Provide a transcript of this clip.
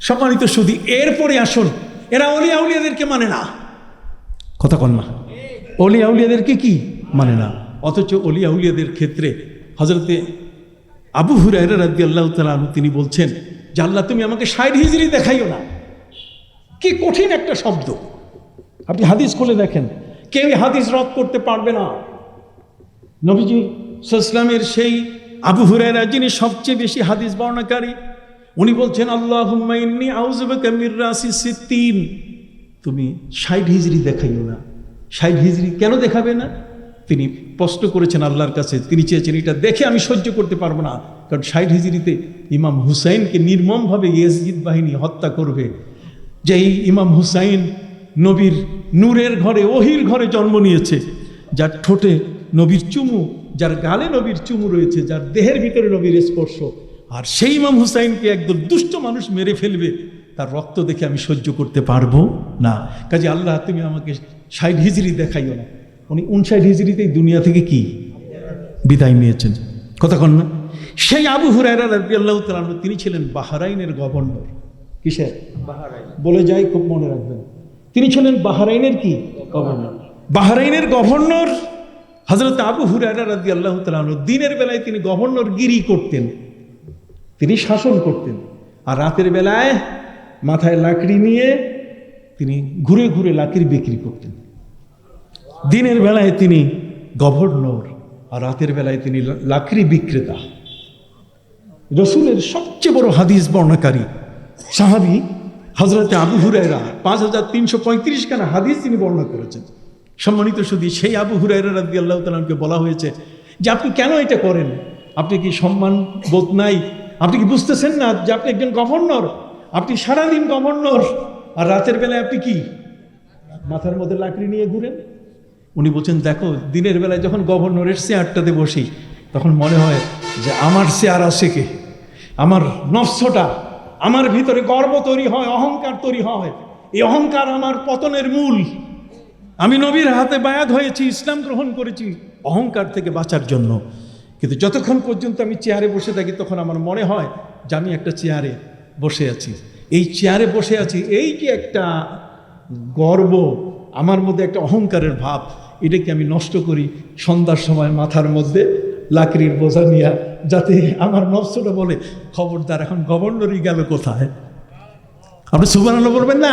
সম্মানিত সুদী এরপরে আসুন। এরা অলি আউলিয়াদেরকে মানে না। কথা কন না অলি আউলিয়াদেরকে কি মানে না? অথচ অলি আউলিয়াদের ক্ষেত্রে হজরতে আবু হুরায়রা রাদি আল্লাহ তালু তিনি বলছেন যে, আল্লাহ, তুমি আমাকে সাইড হিজড়ি দেখাইও না। কি কঠিন একটা শব্দ। আপনি হাদিস খুলে দেখেন। কেউ হাদিস রদ করতে পারবে না। নবীজি সাল্লামের সেই আবু হুরায়রা যিনি সবচেয়ে বেশি হাদিস বর্ণাকারী উনি বলছেন আল্লাহ তুমি ষাট হিজড়ি দেখাইও না। ষাট হিজড়ি কেন দেখাবে না? তিনি প্রশ্ন করেছেন আল্লাহর কাছে, তিনি চেয়েছেন এটা দেখে আমি সহ্য করতে পারব না, কারণ ষাট হিজড়িতে ইমাম হুসাইনকে নির্মমভাবে ইয়েজিদ বাহিনী হত্যা করবে। যেই ইমাম হুসাইন নবীর নূরের ঘরে ওহির ঘরে জন্ম নিয়েছে, যার ঠোঁটে নবীর চুমু, যার গালে নবীর চুমু রয়েছে, যার দেহের ভিতরে নবীর স্পর্শ আর সেই ইমাম হুসাইনকে একদম দুষ্ট মানুষ মেরে ফেলবে তার রক্ত দেখে আমি সহ্য করতে পারব না। কাজে আল্লাহ তুমি আমাকে ষাট হিজড়ি দেখাইও না। উনি উনষাট হিজড়িতেই দুনিয়া থেকে কি বিদায় নিয়েছেন। কথা না। সেই আবু হুরায়রা রাজি আল্লাহ তিনি ছিলেন বাহারাইনের গভর্নর। কিসের? বলে যাই খুব মনে রাখবেন। তিনি ছিলেন বাহারাইনের কি? গভর্নর। বাহারাইনের গভর্নর। হজরত আবু হুরায়রা রাজি আল্লাহ দিনের বেলায় তিনি গভর্নর গিরি করতেন। তিনি শাসন করতেন। আর রাতের বেলায় মাথায় লাকড়ি নিয়ে তিনি ঘুরে ঘুরে লাকড়ি বিক্রি করতেন। দিনের বেলায় তিনি গভর্নর আর রাতের বেলায় তিনি লাকড়ি বিক্রেতা। রসুলের সবচেয়ে বড় হাদিস বর্ণাকারী সাহাবি হজরতে আবু হুরায়রা পাঁচ হাজার তিনশো পঁয়ত্রিশ খানা হাদিস তিনি বর্ণনা করেছেন। সম্মানিত শুধু সেই আবু হুরায়রা রাদি আল্লাহ তালামকে বলা হয়েছে যে, আপনি কেন এটা করেন? আপনি কি সম্মান বোধ নাই আপনি কি বুঝতেছেন না যে আপনি একজন গভর্নর? আপনি সারাদিন গভর্নর। আর রাতের বেলায় আপনি কি? মাথার মধ্যে লাকড়ি নিয়ে ঘুরেন? উনি বলছেন, দেখো, দিনের বেলায় যখন গভর্নরের চেয়ারটাতে বসি, তখন মনে হয় যে আমার চেয়ার আছে কে? আমার নফসটা আমার ভিতরে গর্ব তৈরি হয়, অহংকার তৈরি হয়। এই অহংকার আমার পতনের মূল। আমি নবীর হাতে বায়াত হয়েছি, ইসলাম গ্রহণ করেছি, অহংকার থেকে বাঁচার জন্য। কিন্তু যতক্ষণ পর্যন্ত আমি চেয়ারে বসে থাকি, তখন আমার মনে হয় যে আমি একটা চেয়ারে বসে আছি। এই চেয়ারে বসে আছি, এই যে একটা গর্ব, আমার মধ্যে একটা অহংকারের ভাব, এটাকে আমি নষ্ট করি সন্ধ্যার সময় মাথার মধ্যে লাকড়ির বোঝা নিয়ে, যাতে আমার নষ্টটা বলে, খবরদার, এখন গভর্নরই গেল কোথায়? আপনি সুবান বলবেন না?